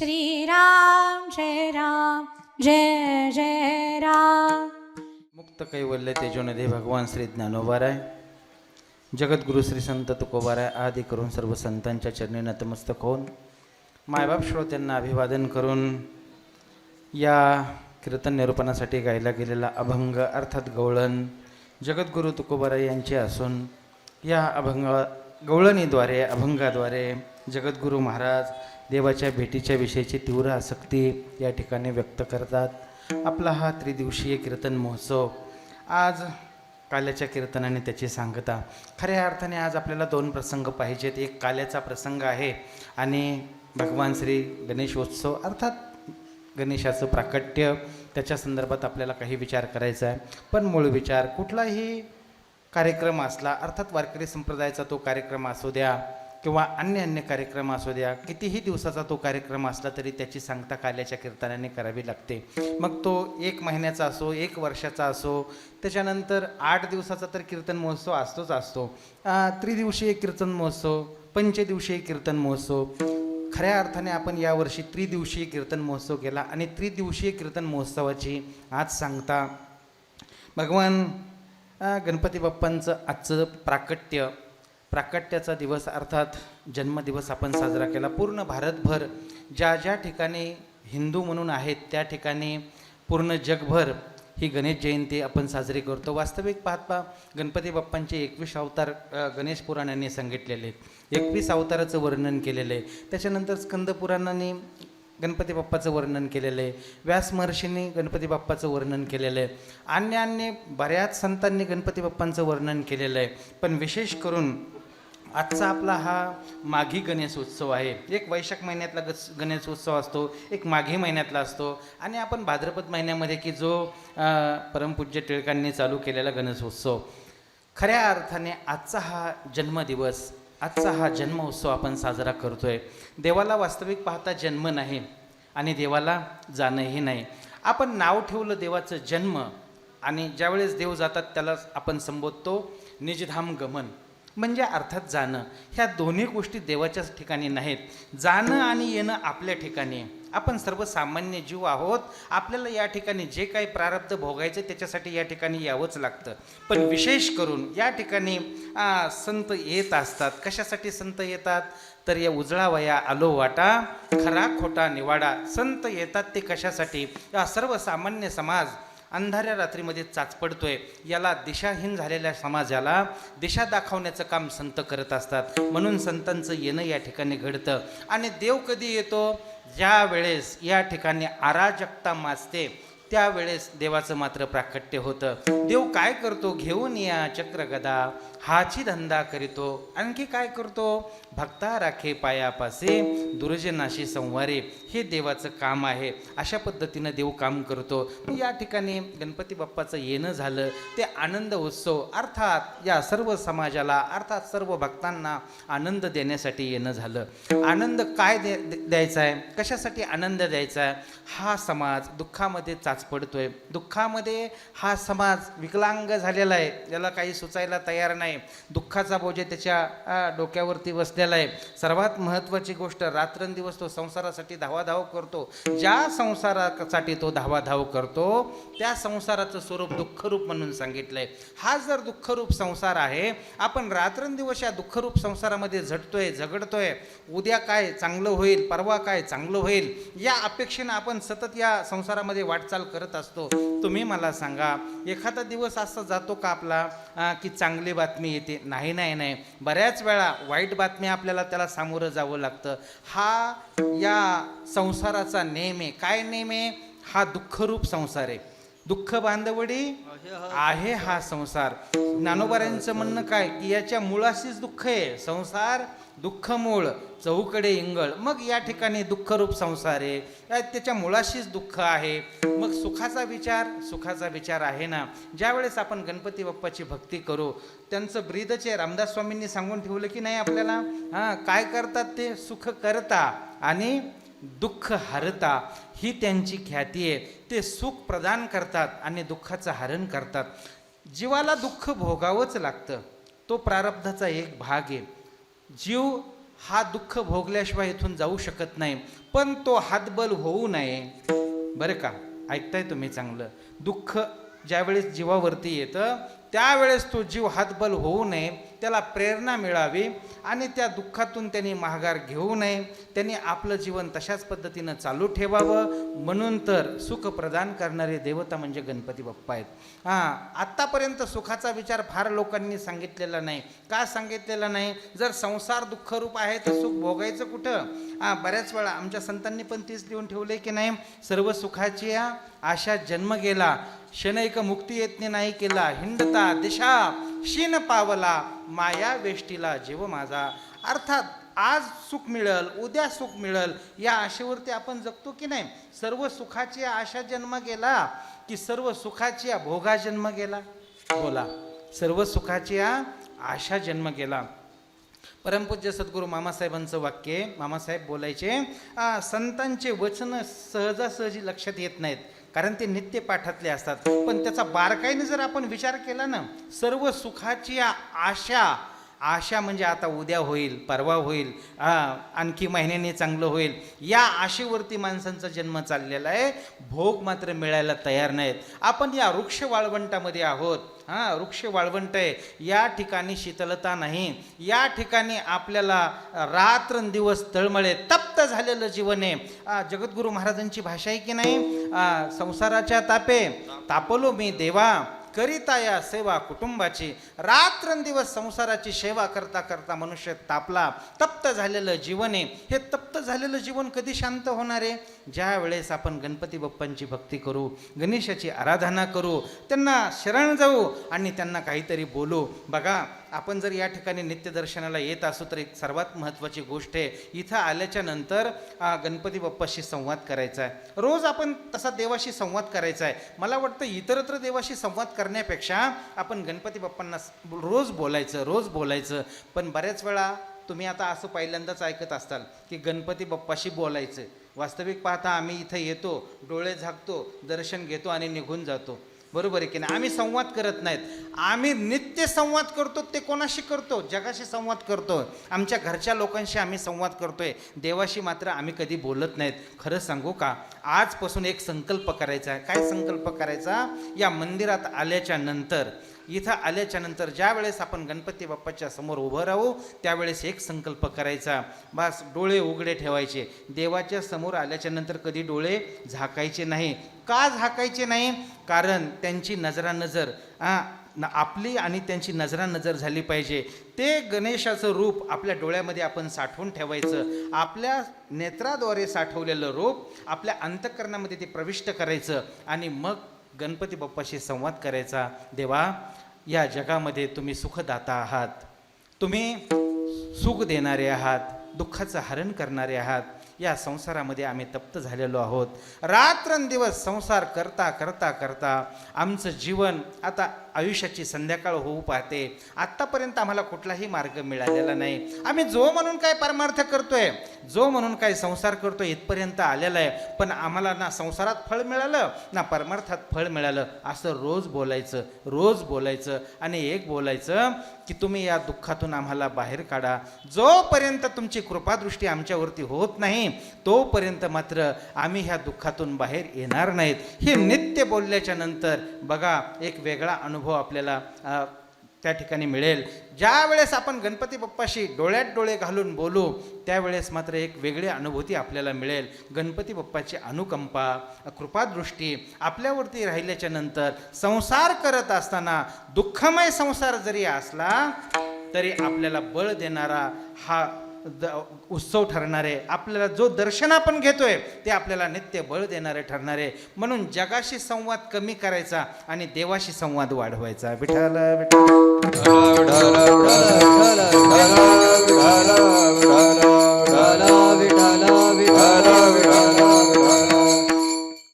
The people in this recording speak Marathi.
श्रीराम जय राम जय जय राम मुक्त कैवल्य तेजोनिधी भगवान श्री ज्ञानोबाराय जगद्गुरु श्री संत तुकोबाराय आदी करून सर्व संतांच्या चरणी नतमस्तक होऊन मायबाप श्रोत्यांना अभिवादन करून या कीर्तन निरूपणासाठी गायला गेलेला अभंग अर्थात गवळण जगद्गुरु तुकोबाराय यांचे असून या अभंग गवळणीद्वारे अभंगाद्वारे जगद्गुरू महाराज देवाच्या भेटीच्या विषयीची तीव्र आसक्ती या ठिकाणी व्यक्त करतात. आपला हा त्रिदिवसीय कीर्तन महोत्सव आज काल्याच्या कीर्तनाने त्याची सांगता. खऱ्या अर्थाने आज आपल्याला दोन प्रसंग पाहिजेत. एक काल्याचा प्रसंग आहे आणि भगवान श्री गणेशोत्सव अर्थात गणेशाचं प्राकट्य त्याच्या संदर्भात आपल्याला काही विचार करायचा आहे. पण मूळ विचार कुठलाही कार्यक्रम असला अर्थात वारकरी संप्रदायाचा तो कार्यक्रम असू द्या किंवा अन्य अन्य कार्यक्रम असू द्या कितीही दिवसाचा तो कार्यक्रम असला तरी त्याची सांगता काल्याच्या कीर्तनाने करावी लागते. मग तो एक महिन्याचा असो एक वर्षाचा असो त्याच्यानंतर आठ दिवसाचा तर कीर्तन महोत्सव असतोच असतो. त्रिदिवशीय कीर्तन महोत्सव पंचदिवशीय कीर्तन महोत्सव. खऱ्या अर्थाने आपण यावर्षी त्रिदिवशीय कीर्तन महोत्सव केला आणि त्रिदिवशीय कीर्तन महोत्सवाची आज सांगता. भगवान गणपती बाप्पांचं आजचं प्राकट्य प्राकट्याचा दिवस अर्थात जन्मदिवस आपण साजरा केला. पूर्ण भारतभर ज्या ज्या ठिकाणी हिंदू म्हणून आहेत त्या ठिकाणी पूर्ण जगभर ही गणेश जयंती आपण साजरी करतो. वास्तविक पाहता गणपती बाप्पांचे एकवीस अवतार गणेश पुराणाने सांगितलेले आहेत. एकवीस अवताराचं वर्णन केलेलं आहे. त्याच्यानंतर स्कंद पुराणाने गणपती बाप्पाचं वर्णन केलेलं आहे. व्यास महर्षींनी गणपती बाप्पाचं वर्णन केलेलं आहे. अन्य अन्य बऱ्याच संतांनी गणपती बाप्पांचं वर्णन केलेलं आहे. पण विशेष करून आजचा आपला हा माघी गणेशोत्सव आहे. एक वैशाख महिन्यातला गस गणेशोत्सव असतो एक माघी महिन्यातला असतो आणि आपण भाद्रपद महिन्यामध्ये की जो परमपूज्य टिळकांनी चालू केलेला गणेशोत्सव. खऱ्या अर्थाने आजचा हा जन्मदिवस आजचा हा जन्मोत्सव आपण साजरा करतोय. देवाला वास्तविक पाहता जन्म नाही आणि देवाला जाणंही नाही. आपण नाव ठेवलं देवाचं जन्म आणि ज्यावेळेस देव जातात त्याला आपण संबोधतो निजधाम गमन. म्हणजे अर्थात जाणं. ह्या दोन्ही गोष्टी देवाच्याच ठिकाणी नाहीत. जाणं आणि येणं आपल्या ठिकाणी. आपण सर्वसामान्य जीव आहोत. आपल्याला या ठिकाणी जे काही प्रारब्ध भोगायचं त्याच्यासाठी या ठिकाणी यावंच लागतं. पण विशेष करून या ठिकाणी संत येत असतात. कशासाठी संत येतात? तर या उजळा वया आलो वाटा खरा खोटा निवाडा संत येतात ते कशासाठी? या सर्वसामान्य समाज अंधाऱ्या रात्रीमध्ये चाचपडतोय याला दिशाहीन झालेल्या समाजाला दिशा दाखवण्याचं काम संत करत असतात. म्हणून संतांचं येणं या ठिकाणी घडतं. आणि देव कधी येतो? ज्या वेळेस या ठिकाणी अराजकता माजते त्यावेळेस देवाचं मात्र प्राकट्य होतं. देव काय करतो? घेऊन या चक्रगदा. हाची धंदा करीतो. आणखी काय करतो? भक्ता राखे पायापासे दुर्जनाशी संवारे. हे देवाचं काम आहे. अशा पद्धतीनं देव काम करतो. या ठिकाणी गणपती बाप्पाचं येणं झालं. ते आनंद उत्सव अर्थात या सर्व समाजाला अर्थात सर्व भक्तांना आनंद देण्यासाठी येणं झालं. आनंद काय दे द्यायचा आहे? कशासाठी आनंद द्यायचा आहे? हा समाज दुःखामध्ये चाचपडतोय दुःखामध्ये हा समाज विकलांग झालेला आहे. याला काही सुचायला तयार नाही. दुःखाचा बोजे त्याच्या डोक्यावरती बसलेला आहे सर्वात महत्त्वाची गोष्ट रात्रंदिवस तो संसारासाठी धावाधाव करतो. ज्या संसारासाठी तो धावाधाव करतो त्या संसाराचं स्वरूप दुःखरूप म्हणून सांगितलंय. हा जर दुःखरूप संसार आहे आपण रात्रंदिवस या दुःखरूप संसारामध्ये झटतोय झगडतोय. उद्या काय चांगलं होईल परवा काय चांगलं होईल या अपेक्षेनं आपण सतत या संसारामध्ये वाटचाल करत असतो. तुम्ही मला सांगा एखादा दिवस असा जातो का आपला की चांगली बातमी येते? नाही नाही नाही. बऱ्याच वेळा वाईट बातमी आपल्याला त्याला सामोरं जावं लागतं. हा या संसाराचा नेम आहे. काय नेम आहे? हा दुःखरूप संसार आहे. दुःख बांधवडी आहे हा संसार. ज्ञानोबाऱ्यांचं म्हणणं काय? की याच्या मुळाशीच दुःख आहे. संसार दुःख मूळ चौकडे इंगळ. मग या ठिकाणी दुःखरूप संसार आहे. या- त्याच्या मुळाशीच दुःख आहे. मग सुखाचा विचार सुखाचा विचार आहे ना? ज्यावेळेस आपण गणपती बाप्पाची भक्ती करू त्यांचं ब्रीदच आहे रामदास स्वामींनी सांगून ठेवलं की नाही आपल्याला? हां काय करतात ते? सुख करता आणि दुःख हरता. ही त्यांची ख्याती आहे. ते सुख प्रदान करतात आणि दुःखाचं हरण करतात. जीवाला दुःख भोगावंच लागतं. तो प्रारब्धाचा एक भाग आहे. जीव हा दुःख भोगल्याशिवाय इथून जाऊ शकत नाही पण तो हातबल होऊ नये. बरं का? ऐकताय तुम्ही चांगलं. दुःख ज्यावेळेस जीवावरती येतं त्यावेळेस तो जीव हातबल होऊ नये. त्याला प्रेरणा मिळावी आणि त्या दुःखातून त्यांनी माघार घेऊ नये. त्यांनी आपलं जीवन तशाच पद्धतीनं चालू ठेवावं. म्हणून तर सुख प्रदान करणारे देवता म्हणजे गणपती बाप्पा आहेत. हां आत्तापर्यंत सुखाचा विचार फार लोकांनी सांगितलेला नाही. का सांगितलेला नाही? जर संसार दुःखरूप आहे तर सुख भोगायचं कुठं? हां बऱ्याच वेळा आमच्या संतांनी पण तीच लिहून ठेवले की नाही सर्व सुखाची आशा जन्म गेला शनैक मुक्ती येतने नाही केला हिंडता दिशा शीन पावला माया वेष्टीला जीव माझा. अर्थात आज सुख मिळल उद्या सुख मिळल या आशेवरती आपण जगतो की नाही? सर्व सुखाची आशा जन्म गेला की सर्व सुखाची भोगा जन्म गेला? बोला. सर्व सुखाची आशा जन्म गेला. परमपूज्य सद्गुरू मामासाहेबांचं वाक्य मामासाहेब बोलायचे संतांचे वचन सहजासहजी लक्षात येत नाहीत. कारण ते नित्य पाठातले असतात. पण त्याचा बारकाईने जर आपण विचार केला ना सर्व सुखाची आशा आशा म्हणजे आता उद्या होईल परवा होईल आणखी महिन्याने चांगलं होईल. या आशेवरती माणसांचा जन्म चाललेला आहे. भोग मात्र मिळायला तयार नाहीत. आपण या वृक्ष वाळवंटामध्ये आहोत. हां वृक्ष वाळवंट आहे. या ठिकाणी शीतलता नाही. या ठिकाणी आपल्याला रात्रंदिवस तळमळे तप्त झालेलं जीवन आहे. जगद्गुरू महाराजांची भाषा आहे की नाही? संसाराच्या तापे. तापलो मी देवा. करीता या सेवा कुटुंबाची रात्रंदिवस संसाराची सेवा करता करता मनुष्य तापला तप्त झालेलं जीवन. आहे हे तप्त झालेलं जीवन कधी शांत होणार आहे? ज्या वेळेस आपण गणपती बाप्पांची भक्ती करू गणेशाची आराधना करू त्यांना शरण जाऊ आणि त्यांना काहीतरी बोलू. बघा आपण जर या ठिकाणी नित्यदर्शनाला येत असू तर एक सर्वात महत्त्वाची गोष्ट आहे इथं आल्याच्यानंतर गणपती बाप्पाशी संवाद करायचा आहे. रोज आपण तसा देवाशी संवाद करायचा आहे. मला वाटतं इतरत्र देवाशी संवाद करण्यापेक्षा आपण गणपती बाप्पांना रोज बोलायचं रोज बोलायचं. पण बऱ्याच वेळा तुम्ही आता असं पहिल्यांदाच ऐकत असताल की गणपती बाप्पाशी बोलायचं. वास्तविक पाहता आम्ही इथं येतो डोळे झाकतो दर्शन घेतो आणि निघून जातो. बरोबर आहे की नाही? आम्ही संवाद करत नाहीत. आम्ही नित्य संवाद करतो ते कोणाशी करतो? जगाशी संवाद करतो. आमच्या घरच्या लोकांशी आम्ही संवाद करतोय. देवाशी मात्र आम्ही कधी बोलत नाहीत. खरं सांगू का? आजपासून एक संकल्प करायचा आहे. काय संकल्प करायचा? या मंदिरात आल्याच्यानंतर इथं आल्याच्यानंतर ज्या वेळेस आपण गणपती बाप्पाच्या समोर उभं राहू त्यावेळेस एक संकल्प करायचा. बस डोळे उघडे ठेवायचे. देवाच्या समोर आल्याच्यानंतर कधी डोळे झाकायचे नाही. का झाकायचे नाही? कारण त्यांची नजरानजर आ, आपली आणि त्यांची नजरानजर झाली पाहिजे. ते गणेशाचं रूप आपल्या डोळ्यामध्ये आपण साठवून ठेवायचं. आपल्या नेत्राद्वारे साठवलेलं रूप आपल्या अंतकरणामध्ये ते प्रविष्ट करायचं. आणि मग गणपती बाप्पाशी संवाद करायचा. देवा या जगामध्ये तुम्ही सुखदाता आहात. तुम्ही सुख देणारे आहात दुःखाचं हरण करणारे आहात. या संसारामध्ये आम्ही तप्त झालेलो आहोत. रात्रंदिवस संसार करता करता करता आमचं जीवन आता आयुष्याची संध्याकाळ होऊ पाहते. आत्तापर्यंत आम्हाला कुठलाही मार्ग मिळालेला नाही. आम्ही जो म्हणून काय परमार्थ करतोय जो म्हणून काय संसार करतोय इथपर्यंत आलेला आहे. पण आम्हाला ना संसारात फळ मिळालं ना परमार्थात फळ मिळालं असं रोज बोलायचं रोज बोलायचं आणि एक बोलायचं की तुम्ही या दुःखातून आम्हाला बाहेर काढा. जोपर्यंत तुमची कृपादृष्टी आमच्यावरती होत नाही तोपर्यंत मात्र आम्ही ह्या दुःखातून बाहेर येणार नाहीत. हे नित्य बोलल्याच्या नंतर बघा एक वेगळा अनुभव आपल्याला त्या ठिकाणी मिळेल. ज्या वेळेस आपण गणपती बाप्पाशी डोळ्यात डोळे घालून बोलू त्यावेळेस मात्र एक वेगळी अनुभूती आपल्याला मिळेल. गणपती बाप्पाची अनुकंपा कृपादृष्टी आपल्यावरती राहिल्याच्या नंतर संसार करत असताना दुःखमय संसार जरी असला तरी आपल्याला बळ देणारा हा उत्सव ठरणारे आपल्याला जो दर्शन आपण घेतोय ते आपल्याला नित्य बळ देणारे ठरणारे म्हणून जगाशी संवाद कमी करायचा आणि देवाशी संवाद वाढवायचा विठ्ठल विठ्ठल